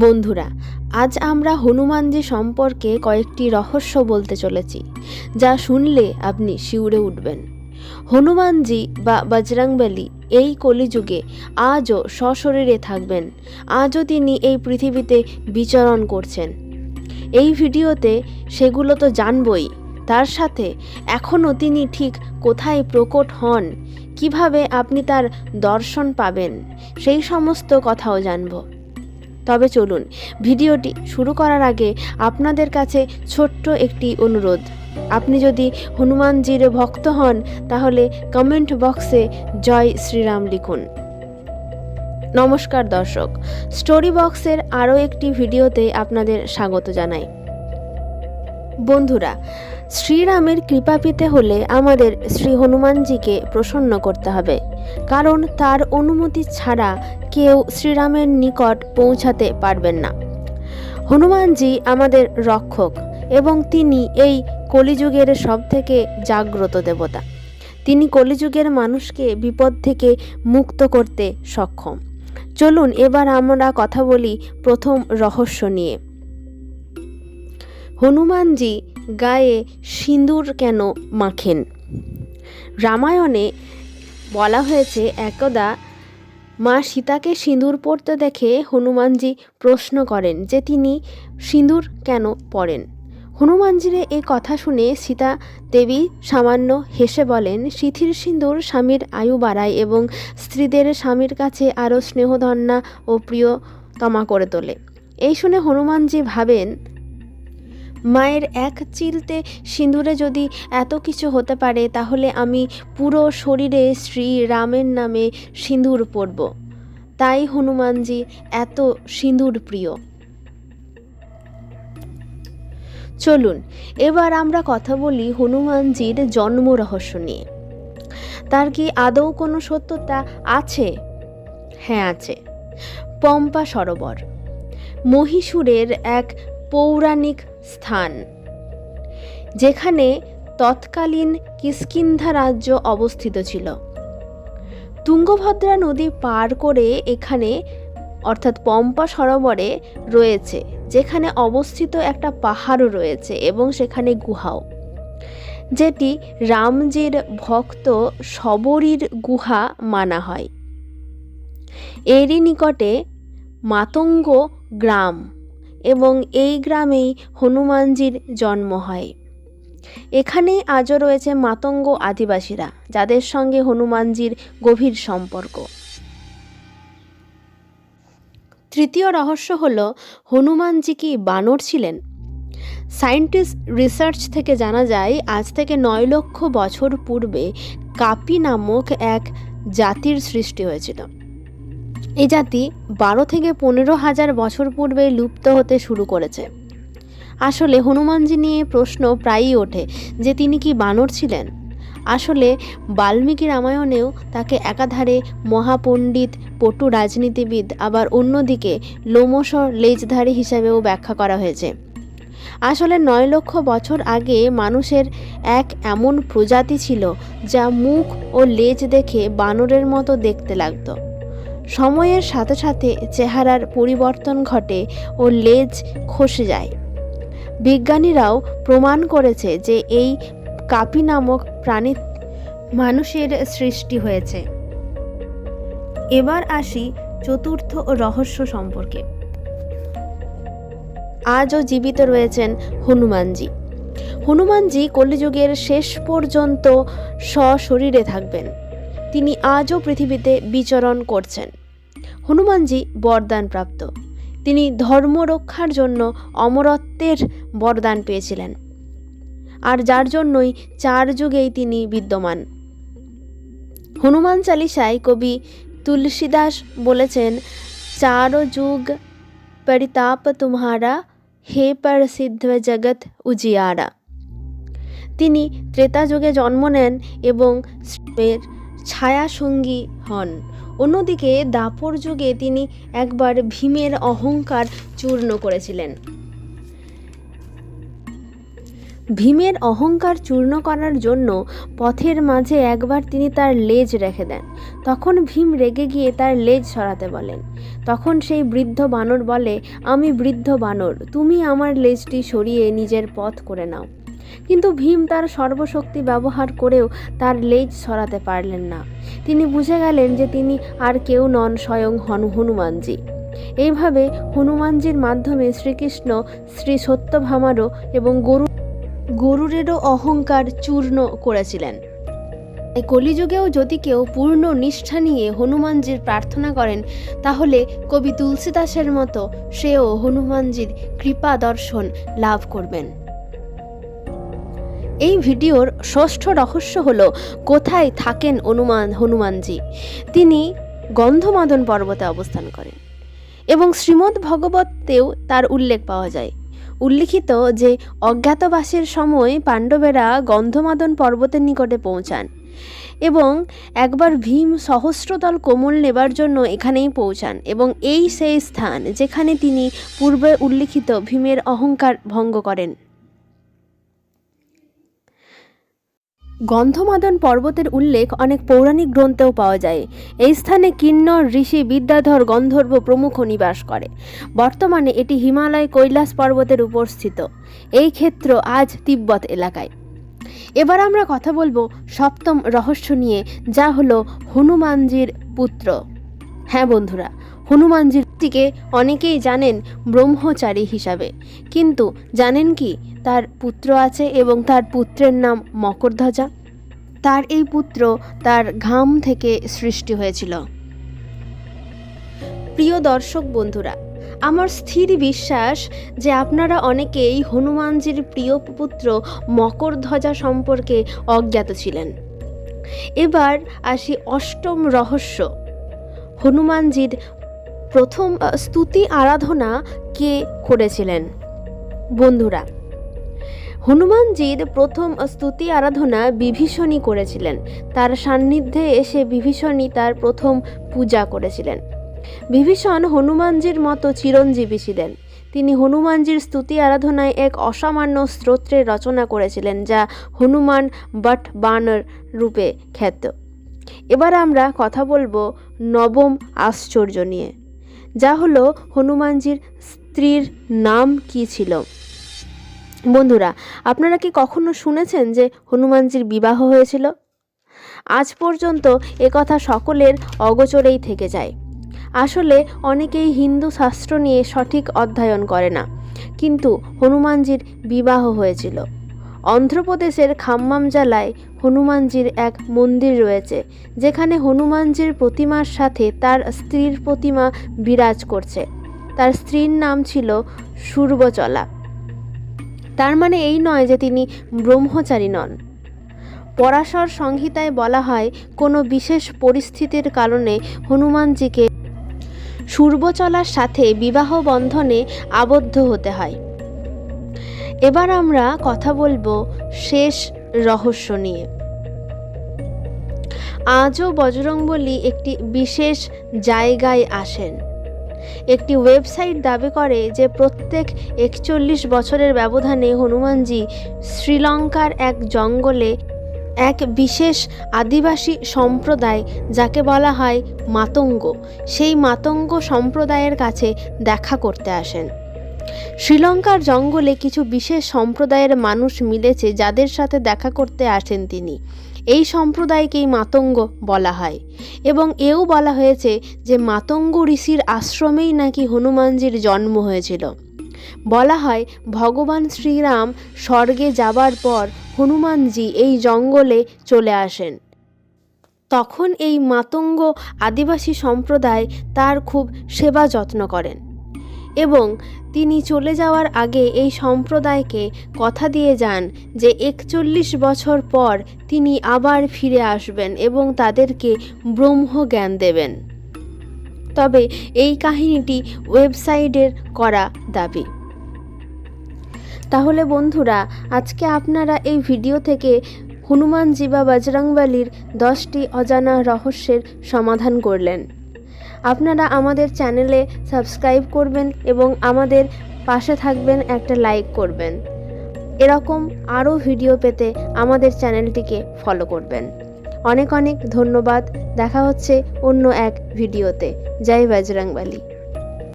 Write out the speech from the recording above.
বন্ধুরা, আজ আমরা হনুমানজি সম্পর্কে কয়েকটি রহস্য বলতে চলেছি, যা শুনলে আপনি শিউরে উঠবেন। হনুমানজি বা বজরংবলী এই কলিযুগে আজও সশরীরে থাকবেন, আজও তিনি এই পৃথিবীতে বিচরণ করছেন। এই ভিডিওতে সেগুলো তো জানবই, তার সাথে এখনও তিনি ঠিক কোথায় প্রকট হন, কীভাবে আপনি তার দর্শন পাবেন, সেই সমস্ত কথাও জানব। তবে চলুন, ভিডিওটি শুরু করার আগে আপনাদের কাছে ছোট্ট একটি অনুরোধ। আপনি যদি হনুমানজির ভক্ত হন, তাহলে কমেন্ট বক্সে জয় শ্রীরাম লিখুন। নমস্কার দর্শক, স্টোরি বক্সের আরও একটি ভিডিওতে আপনাদের স্বাগত জানাই। বন্ধুরা শ্রীরামের কৃপা পেতে হলে আমাদের শ্রী হনুমানজিকে প্রসন্ন করতে হবে। কারণ তার অনুমতি ছাড়া কেউ শ্রীরামের নিকট পৌঁছাতে পারবেন না। হনুমানজি আমাদের রক্ষক এবং তিনি এই কলিযুগের সবথেকে জাগ্রত দেবতা। তিনি কলিযুগের মানুষকে বিপদ থেকে মুক্ত করতে সক্ষম। চলুন এবার আমরা কথা বলি প্রথম রহস্য নিয়ে। হনুমানজি গায়ে সিঁদুর কেন মাখেন? রামায়ণে বলা হয়েছে, একদা মা সীতাকে সিঁদুর পরতে দেখে হনুমানজি প্রশ্ন করেন যে তিনি সিঁদুর কেন পরেন? হনুমানজির এই কথা শুনে সীতা দেবী সামান্য হেসে বলেন শিথির সিঁদুর স্বামীর আয়ু বাড়ায় এবং স্ত্রীদের স্বামীর কাছে আরও স্নেহধন্যা ও প্রিয়তমা করে তোলে। এই শুনে হনুমানজি ভাবেন মায়ের এক চিলতে সিঁদুরে যদি এত কিছু হতে পারে, তাহলে আমি পুরো শরীরে শ্রী রামের নামে সিঁদুর পরব। তাই হনুমানজি এত সিঁদুর প্রিয়। চলুন, এবার আমরা কথা বলি হনুমানজির জন্ম রহস্য নিয়ে। তার কি আদৌ কোনো সত্যতা আছে? হ্যাঁ আছে। পম্পা সরোবর। মহীশূরের এক পৌরাণিক স্থান, যেখানে তৎকালীন কিষ্কিন্ধা রাজ্য অবস্থিত ছিল। তুঙ্গভদ্রা নদী পার করে এখানে, অর্থাৎ পম্পা সরোবরে রয়েছে, যেখানে অবস্থিত একটা পাহাড়ও রয়েছে এবং সেখানে গুহাও, যেটি রামজির ভক্ত শবরীর গুহা মানা হয়। এরই নিকটে মাতঙ্গ গ্রাম। এবং এই গ্রামেই হনুমানজির জন্ম হয়। এখানেই আজও রয়েছে মাতঙ্গ আদিবাসীরা, যাদের সঙ্গে হনুমানজির গভীর সম্পর্ক। তৃতীয় রহস্য হল, হনুমানজি কি বানর ছিলেন? সায়েন্টিস্ট রিসার্চ থেকে জানা যায়, আজ থেকে নয় লক্ষ বছর পূর্বে কাপি নামক এক জাতির সৃষ্টি হয়েছিল। এই জাতি বারো থেকে পনেরো হাজার বছর পূর্বে লুপ্ত হতে শুরু করেছে। আসলে হনুমানজি নিয়ে প্রশ্ন প্রায়ই ওঠে যে তিনি কি বানর ছিলেন? আসলে বাল্মীকি রামায়ণেও তাকে একাধারে মহাপণ্ডিত, পটু রাজনীতিবিদ, আবার অন্যদিকে লোমস লেজধারী হিসাবেও ব্যাখ্যা করা হয়েছে। আসলে নয় লক্ষ বছর আগে মানুষের এক এমন প্রজাতি ছিল যা মুখ ও লেজ দেখে বানরের মতো দেখতে লাগতো। সময়ের সাথে সাথে চেহারার পরিবর্তন ঘটে ও লেজ খসে যায়। বিজ্ঞানীরাও প্রমাণ করেছে যে এই কাপি নামক প্রাণী মানুষের সৃষ্টি হয়েছে। এবার আসি চতুর্থ রহস্য সম্পর্কে। আজও জীবিত রয়েছেন হনুমানজি। হনুমানজি কলিযুগের শেষ পর্যন্ত সশরীরে থাকবেন। তিনি আজও পৃথিবীতে বিচরণ করছেন। হনুমানজি বরদান প্রাপ্ত তিনি ধর্ম রক্ষার জন্য অমরত্বের বরদান পেয়েছিলেন। আর যার জন্যই চার যুগেই তিনি বিদ্যমান। হনুমান চালিসায় কবি তুলসীদাস বলেছেন, চারো যুগ পরিতাপ তুমহারা হে প্রসিদ্ধ জগৎ উজিয়ারা। তিনি ত্রেতা যুগে জন্ম নেন এবং ছায়া সঙ্গী হন। অন্যদিকে দাপর যুগে তিনি একবার ভীমের অহংকার চূর্ণ করেছিলেন। ভীমের অহংকার চূর্ণ করার জন্য পথের মাঝে একবার তিনি তার লেজ রেখে দেন। তখন ভীম রেগে গিয়ে তার লেজ সরাতে বলেন। তখন সেই বৃদ্ধ বানর বলে, আমি বৃদ্ধ বানর, তুমি আমার লেজটি সরিয়ে নিজের পথ করে নাও। কিন্তু ভীম তার সর্বশক্তি ব্যবহার করেও তার লেজ সরাতে পারলেন না। তিনি বুঝে গেলেন যে তিনি আর কেউ নন স্বয়ং হনু হনুমানজি। এইভাবে হনুমানজির মাধ্যমে শ্রীকৃষ্ণ, শ্রী সত্যভামারও এবং গরু, গরুরেরও অহংকার চূর্ণ করেছিলেন। কলিযুগেও যদি কেউ পূর্ণ নিষ্ঠা নিয়ে হনুমানজির প্রার্থনা করেন, তাহলে কবি তুলসীদাসের মতো সেও হনুমানজির কৃপা দর্শন লাভ করবেন। এই ভিডিওর ষষ্ঠ রহস্য হল, কোথায় থাকেন অনুমান হনুমানজি? তিনি গন্ধমাদন পর্বতে অবস্থান করেন এবং শ্রীমদ্ ভগবতেও তার উল্লেখ পাওয়া যায়। উল্লিখিত যে, অজ্ঞাতবাসের সময় পাণ্ডবেরা গন্ধমাদন পর্বতের নিকটে পৌঁছান এবং একবার ভীম সহস্রদল কোমল নেবার জন্য এখানেই পৌঁছান এবং এই সেই স্থান যেখানে তিনি পূর্বে উল্লিখিত ভীমের অহংকার ভঙ্গ করেন। গন্ধমাদন পর্বতের উল্লেখ অনেক পৌরাণিক গ্রন্থেও পাওয়া যায়। এই স্থানে কিন্নর ঋষি, বিদ্যাধর, গন্ধর্ব প্রমুখ নিবাস করে। বর্তমানে এটি হিমালয় কৈলাস পর্বতের উপর স্থিত। এই ক্ষেত্র আজ তিব্বত এলাকায়। এবার আমরা কথা বলব সপ্তম রহস্য নিয়ে, যা হলো হনুমানজির পুত্র। হ্যাঁ বন্ধুরা হনুমানজিটিকে অনেকেই জানেন ব্রহ্মচারী হিসাবে। কিন্তু জানেন কি তার পুত্র আছে এবং তার পুত্রের নাম মকরধ্বজা? তার এই পুত্র তার ঘাম থেকে সৃষ্টি হয়েছিল। প্রিয় দর্শক বন্ধুরা, আমার স্থির বিশ্বাস যে আপনারা অনেকেই হনুমানজির প্রিয় পুত্র মকরধ্বজা সম্পর্কে অজ্ঞাত ছিলেন। এবার আসি অষ্টম রহস্য। হনুমানজির প্রথম স্তুতি আরাধনা কে করেছিলেন? বন্ধুরা, হনুমানজির প্রথম স্তুতি আরাধনা বিভীষণই করেছিলেন। তার সান্নিধ্যে এসে বিভীষণই তার প্রথম পূজা করেছিলেন। বিভীষণ হনুমানজির মতো চিরঞ্জীবী ছিলেন। তিনি হনুমানজির স্তুতি আরাধনায় এক অসামান্য স্তোত্রের রচনা করেছিলেন, যা হনুমান বট বানর রূপে খ্যাত। এবার আমরা কথা বলব নবম আশ্চর্য নিয়ে। যা হলো হনুমানজির স্ত্রীর নাম কি ছিল? বন্ধুরা, আপনারা কি কখনো শুনেছেন যে হনুমানজির বিবাহ হয়েছিল? আজ পর্যন্ত একথা সকলের অগোচরেই থেকে যায়। আসলে অনেকেই হিন্দু শাস্ত্র নিয়ে সঠিক অধ্যয়ন করে না, কিন্তু হনুমানজির বিবাহ হয়েছিল। অন্ধ্রপ্রদেশের খাম্মাম জেলায় হনুমানজির এক মন্দির রয়েছে, যেখানে হনুমানজির প্রতিমার সাথে তার স্ত্রীর প্রতিমা বিরাজ করছে। তার স্ত্রীর নাম ছিল সুর্বচলা। তার মানে এই নয় যে তিনি ব্রহ্মচারী নন। পরাশর সংহিতায় বলা হয়, কোনো বিশেষ পরিস্থিতির কারণে হনুমানজিকে সুর্বচলার সাথে বিবাহ বন্ধনে আবদ্ধ হতে হয়। এবার আমরা কথা বলব শেষ রহস্য নিয়ে। আজও বজরংবলী একটি বিশেষ জায়গায় আসেন। একটি ওয়েবসাইট দাবি করে যে প্রত্যেক একচল্লিশ বছরের ব্যবধানে হনুমানজি শ্রীলঙ্কার এক জঙ্গলে এক বিশেষ আদিবাসী সম্প্রদায়, যাকে বলা হয় মাতঙ্গ, সেই মাতঙ্গ সম্প্রদায়ের কাছে দেখা করতে আসেন। শ্রীলঙ্কার জঙ্গলে কিছু বিশেষ সম্প্রদায়ের মানুষ মিলেছে যাদের সাথে দেখা করতে আসেন তিনি। এই সম্প্রদায়কেই মাতঙ্গ বলা হয়। এবং এও বলা হয়েছে যে মাতঙ্গ ঋষির আশ্রমেই নাকি হনুমানজির জন্ম হয়েছিল। বলা হয়, ভগবান শ্রীরাম স্বর্গে যাবার পর হনুমানজি এই জঙ্গলে চলে আসেন। তখন এই মাতঙ্গ আদিবাসী সম্প্রদায় তার খুব সেবা যত্ন করেন। এবং তিনি চলে যাওয়ার আগে এই সম্প্রদায়কে কথা দিয়ে যান যে একচল্লিশ বছর পর তিনি আবার ফিরে আসবেন এবং তাদেরকে ব্রহ্মজ্ঞান দেবেন। তবে এই কাহিনীটি ওয়েবসাইটের করা দাবি। তাহলে বন্ধুরা, আজকে আপনারা এই ভিডিও থেকে হনুমানজি বা বজরংবলির দশটি অজানা রহস্যের সমাধান করলেন। আপনারা আমাদের চ্যানেলে সাবস্ক্রাইব করবেন এবং আমাদের পাশে থাকবেন একটা লাইক করবেন। এরকম আরও ভিডিও পেতে আমাদের চ্যানেলটিকে ফলো করবেন। অনেক অনেক ধন্যবাদ। দেখা হচ্ছে অন্য এক ভিডিওতে। জয় বজরংবলী।